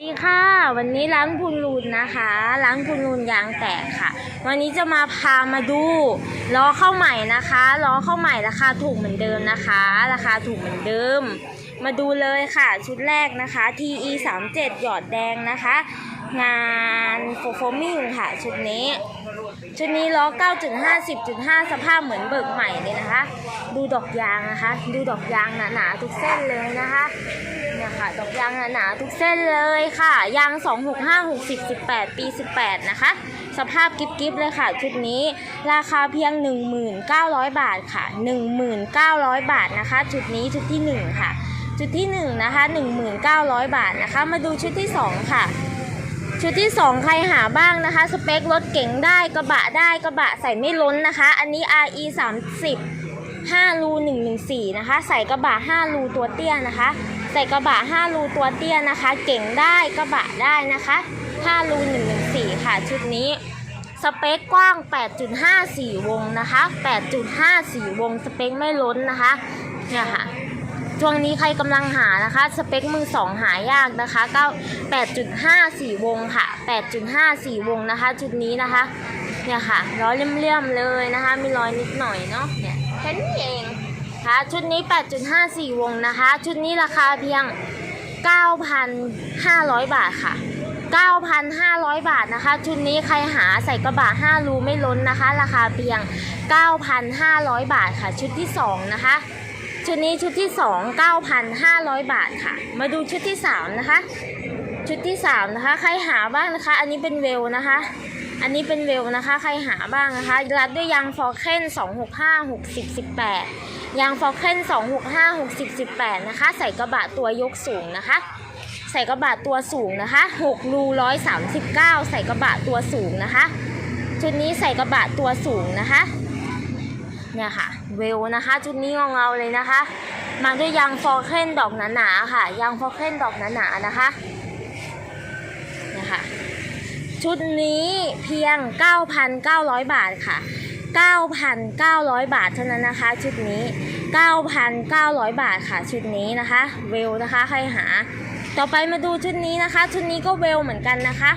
สวัสดีค่ะวันนี้ร้านพุนรูนนะคะร้านพุนรูนยางแตกค่ะ วันนี้จะมาพามาดูล้อเข้าใหม่นะคะล้อเข้าใหม่ราคาถูกเหมือนเดิมนะคะ ราคาถูกเหมือนเดิม มาดูเลยค่ะชุดแรกนะคะ TE 3 7หยอดแดงนะคะ งานโฟโฟมิงค่ะชุดนี้ ชุดนี้ล้อ 9.5 10.5 สภาพเหมือนเบิกใหม่เลยนะคะ ดูดอกยางนะคะ ดูดอกยางหนาๆทุกเส้นเลยนะคะเนี่ยค่ะดอกยางหนาๆทุกเส้นเลยค่ะ ยาง 265 60 18 ปี 18 นะคะ สภาพกิ๊บๆเลยค่ะ ชุดนี้ราคาเพียง 1900 บาทค่ะ 1900 บาทนะคะ ชุดนี้ชุดที่ 1 ค่ะ ชุดที่ 1 นะคะ 1900 บาทนะคะ มาดูชุดที่ 2 ค่ะ ชุดที่ 2 ใครหาบ้างนะคะ สเปครถเก๋งได้กระบะได้กระบะใส่ไม่ล้นนะคะ อันนี้ RE 30 5รู114 นะคะ ใส่กระบะ5รูตัวเตี้ยนะคะ ใส่กระบะ5รูตัวเตี้ยนะคะ เก่งได้กระบะได้นะคะ5รู114 ค่ะ ชุดนี้ สเปคกว้าง 8.54 วงนะคะ 8.54 วง สเปคไม่ล้นนะคะ เนี่ยค่ะ ช่วงนี้ใครกำลังหานะคะ สเปคมือสองหายากนะคะก็8.54วงค่ะ 8.54วงนะคะชุดนี้นะคะ เนี่ยค่ะล้อเลี่ยมๆเลยนะคะ มีรอยนิดหน่อยเนาะเนี่ยแค่นี้เองค่ะชุดนี้ 8.54วงนะคะ ชุดนี้ราคาเพียง 9,500 บาทค่ะ 9,500 บาทนะคะ ชุดนี้ใครหาใส่กระบะ5รูไม่ล้นนะคะ ราคาเพียง 9,500 บาทค่ะ ชุดที่ 2 นะคะ ชุดนี้ชุดที่ 2 9,500 บาทค่ะ มาดูชุดที่ 3 นะคะ ชุดที่ 3 นะคะ ใครหาบ้างนะคะ อันนี้เป็นเวลนะคะ อันนี้เป็นเวลนะคะ ใครหาบ้างนะคะ รัดด้วยยางฟอร์เคน265 60 18 ยางฟอร์เคน265 60 18 นะคะ ใส่กระบะตัวยกสูงนะคะ ใส่กระบะตัวสูงนะคะ6รู139 ใส่กระบะตัวสูงนะคะ ชุดนี้ใส่กระบะตัวสูงนะคะ เนี่ยค่ะเวลนะคะชุดนี้เงาเลยนะคะ มาด้วยยางฟอเคนดอกหนาๆค่ะ ยางฟอเคนดอกหนาๆนะคะเนี่ยค่ะชุดนี้เพียง 9,900 บาทค่ะ 9,900 บาทเท่านั้นนะคะ ชุดนี้ 9,900 บาทค่ะ ชุดนี้นะคะ เวลนะคะใครหา ต่อไปมาดูชุดนี้นะคะ ชุดนี้ก็เวลเหมือนกันนะคะ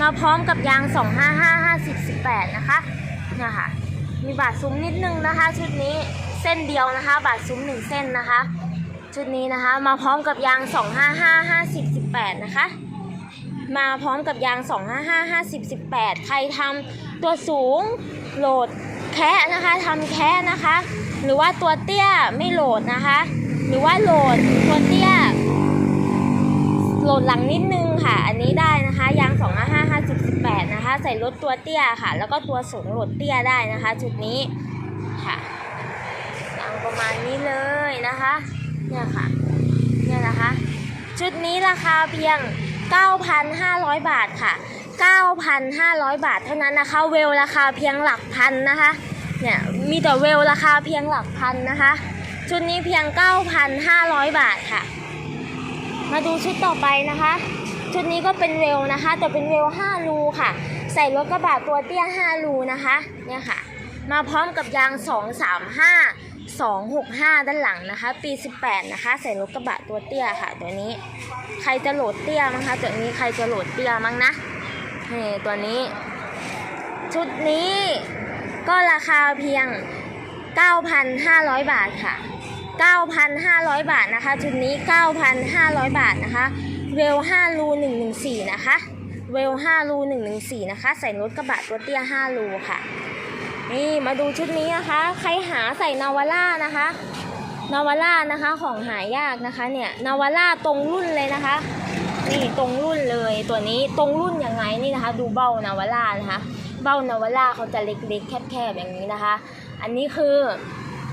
มาพร้อมกับยาง 255 50 18 นะคะเนี่ยค่ะ มีบาดซุ้มนิดนึงนะคะ ชุดนี้เส้นเดียวนะคะ บาดซุ้มหนึ่งเส้นนะคะ ชุดนี้นะคะ มาพร้อมกับยาง 255 50 18 นะคะ มาพร้อมกับยาง 255 50 18 ใครทำตัวสูงโหลดแคะนะคะทำแคะนะคะ หรือว่าตัวเตี้ยไม่โหลดนะคะ หรือว่าโหลดตัวเตี้ย หลดหลังนิดนึงค่ะ อันนี้ได้นะคะยาง255 50 18นะคะ ใส่รถตัวเตี้ยค่ะ แล้วก็ตัวสูงโหลดเตี้ยได้นะคะชุดนี้ค่ะยางประมาณนี้เลยนะคะเนี่ยค่ะเนี่ยนะคะ ชุดนี้ราคาเพียง 9,500 บาทค่ะ 9,500 บาทเท่านั้นนะคะ เวลราคาเพียงหลักพันนะคะเนี่ยมีแต่เวลราคาเพียงหลักพันนะคะ ชุดนี้เพียง 9,500 บาทค่ะ มาดูชุดต่อไปนะคะ ชุดนี้ก็เป็นเวลนะคะ แต่เป็นเวล5รูค่ะ ใส่รถกระบะตัวเตี้ย5รูนะคะ เนี่ยค่ะ มาพร้อมกับยาง 235 265 ด้านหลังนะคะ ปี 18 นะคะ ใส่รถกระบะตัวเตี้ยค่ะ ตัวนี้ ใครจะโหลดเตี้ยมั้งคะ ตัวนี้ใครจะโหลดเตี้ยมั้งนะนี่ตัวนี้ ชุดนี้ก็ราคาเพียง 9,500 บาทค่ะ 9,500 บาทนะคะชุดนี้ 9,500 บาทนะคะ เวล5รู114 นะคะ เวล5รู114 นะคะ ใส่รถกระบะตัวเตี้ย5รูค่ะ นี่มาดูชุดนี้นะคะ ใครหาใส่นาวาร่านะคะนาวาร่านะคะของหายากนะคะเนี่ยนาวาร่าตรงรุ่นเลยนะคะ นี่ตรงรุ่นเลยตัวนี้ตรงรุ่นยังไงนี่นะคะ ดูเบ้านาวาร่านะคะ เบ้านาวาร่าเขาจะเล็กๆ แคบๆอย่างนี้นะคะ อันนี้คือ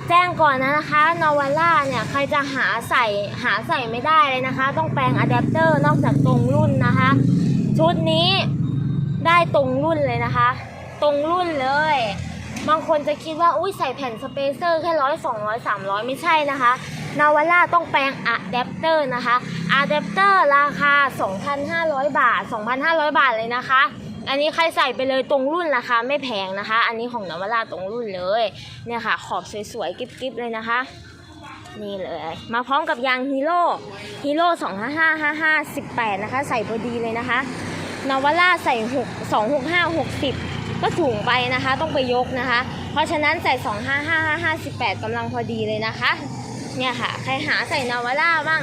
แจ้งก่อนนะคะนวาร่าเนี่ยใครจะหาใส่หาใส่ไม่ได้เลยนะคะ ต้องแปลงอะแดปเตอร์นอกจากตรงรุ่นนะคะ ชุดนี้ได้ตรงรุ่นเลยนะคะ ตรงรุ่นเลย บางคนจะคิดว่าอุ้ยใส่แผ่นสเปเซอร์แค่ร้อยสองร้อยสามร้อยไม่ใช่นะคะนาวาร่าต้องแปลงอะแดปเตอร์นะคะอะแดปเตอร์ราคา 2,500 บาท 2,500 บาทเลยนะคะ อันนี้ใครใส่ไปเลยตรงรุ่นราคาไม่แพงนะคะ อันนี้ของนวร่าตรงรุ่นเลย เนี่ยค่ะ ขอบสวยๆกิ๊บๆเลยนะคะ นี่เลย มาพร้อมกับยางฮีโร่ฮีโร่สองห้าห้าห้าห้าสิบแปดนะคะ ใส่พอดีเลยนะคะนวร่าใส่หกสองหกห้าหกสิบก็สูงไปนะคะ ต้องไปยกนะคะ เพราะฉะนั้นใส่สองห้าห้าห้าห้าสิบแปดกำลังพอดีเลยนะคะ เนี่ยค่ะ ใครหาใส่นวร่าบ้าง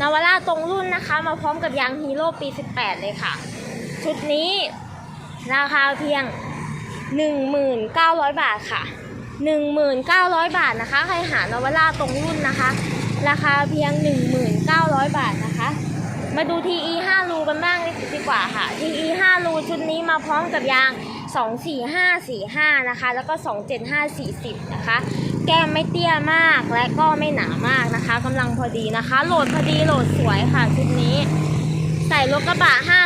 นาวาร่าตรงรุ่นนะคะ มาพร้อมกับยางฮีโร่ปี 18 เลยค่ะ ชุดนี้ ราคาเพียง 1,900 บาทค่ะ 1,900 บาทนะคะ ใครหานวาร่าตรงรุ่นนะคะ ราคาเพียง 1,900 บาทนะคะ มาดู TE 5รูกันบ้างดีกว่าค่ะ TE 5รูชุดนี้มาพร้อมกับยาง 24545 นะคะ แล้วก็ 27540 นะคะ แก้มไม่เตี้ยมากและก็ไม่หนามากนะคะกำลังพอดีนะคะ โหลดพอดีโหลดสวยค่ะชุดนี้ ใส่รถกระบะ5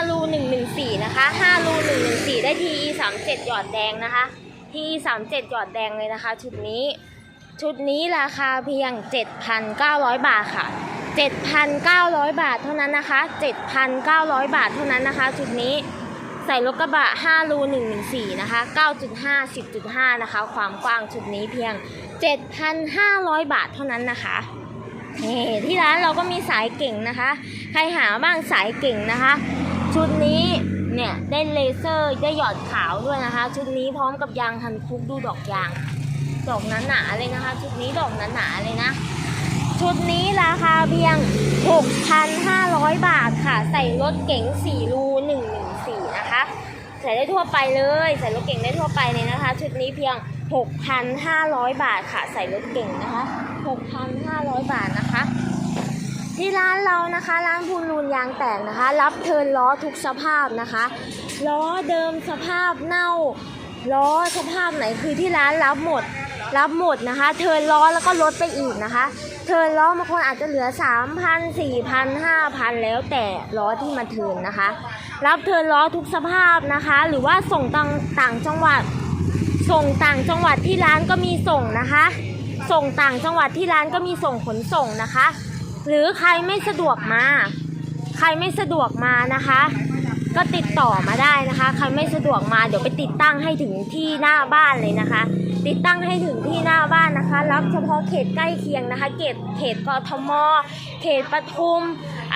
นะคะ5รู114 ได้ TE 37หยอดแดงนะคะ TE 37หยอดแดงเลยนะคะ ชุดนี้ ชุดนี้ราคาเพียง 7,900 บาทค่ะ 7,900 บาทเท่านั้นนะคะ 7,900 บาทเท่านั้นนะคะ ชุดนี้ใส่รถกระบะ5รู114 นะคะ 9.5 10.5 นะคะ ความกว้างชุดนี้เพียง 7,500 บาทเท่านั้นนะคะนี่ที่ร้านเราก็มีสายเก่งนะคะ ใครหาบ้างสายเก่งนะคะ ชุดนี้ เนี่ยได้เลเซอร์ได้หยอดขาวด้วยนะคะ ชุดนี้พร้อมกับยางฮันคุกดูดอกยาง ดอกหนาๆเลยนะคะ ชุดนี้ดอกหนาๆเลยนะ ชุดนี้ราคาเพียง 6,500 บาทค่ะ ใส่รถเก๋ง4รู114 นะคะ ใส่ได้ทั่วไปเลย ใส่รถเก่งได้ทั่วไปเลยนะคะ ชุดนี้เพียง 6,500 บาทค่ะ ใส่รถเก่งนะคะ 6,500 บาทนะคะ ที่ร้านเรานะคะ ร้านพูนรูนยางแตกนะคะ รับเทิร์นล้อทุกสภาพนะคะ ล้อเดิมสภาพเน่า ล้อสภาพไหนคือที่ร้านรับหมด รับหมดนะคะ เทิร์นล้อแล้วก็ลดไปอีกนะคะ เทิร์นล้อบางคนอาจจะเหลือ 3,000 4,000 5,000แล้วแต่ล้อที่มาเทิร์นนะคะ รับเทิร์นล้อทุกสภาพนะคะ หรือว่าส่งต่างต่างจังหวัด ส่งต่างจังหวัดที่ร้านก็มีส่งนะคะ ส่งต่างจังหวัดที่ร้านก็มีส่งขนส่งนะคะ หรือใครไม่สะดวกมา ใครไม่สะดวกมานะคะ ก็ติดต่อมาได้นะคะ ใครไม่สะดวกมาเดี๋ยวไปติดตั้งให้ถึงที่หน้าบ้านเลยนะคะ ติดตั้งให้ถึงที่หน้าบ้านนะคะ รับเฉพาะเขตใกล้เคียงนะคะ เขตเขตกทม เขตปทุม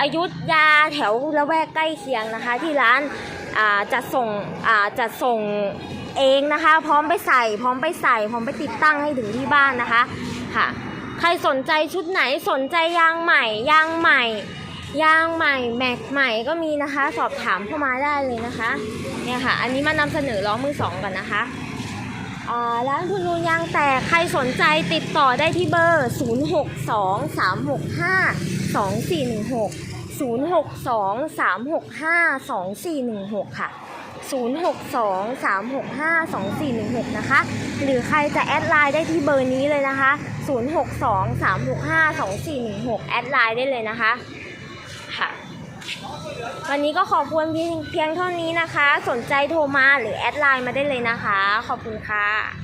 อยุธยาแถวละแวกใกล้เคียงนะคะ ที่ร้านาจะส่งจะส่งเองนะคะ พร้อมไปใส่ พร้อมไปใส่ พร้อมไปติดตั้งให้ถึงที่บ้านนะคะค่ะ ใครสนใจชุดไหนสนใจยางใหม่ยางใหม่ยางใหม่แม็กใหม่ก็มีนะคะ สอบถามเข้ามาได้เลยนะคะเนี่ยค่ะ อันนี้มานำเสนอล้อมือสองก่อนนะคะร้านคุณลุงยางแตกใครสนใจติดต่อได้ที่เบอร์ 0 6 2 3 6 5 2 4 1 6 0 6 2 3 6 5 2 4 1 6 ค่ะ 0 6 2 3 6 5 2 4 1 6 นะคะ หรือใครจะแอดไลน์ได้ที่เบอร์นี้เลยนะคะ 0 6 2 3 6 5 2 4 1 6 แอดไลน์ได้เลยนะคะ ค่ะ วันนี้ก็ขอบคุณเพียงเพียงเท่านี้นะคะ สนใจโทรมาหรือแอดไลน์มาได้เลยนะคะ ขอบคุณค่ะ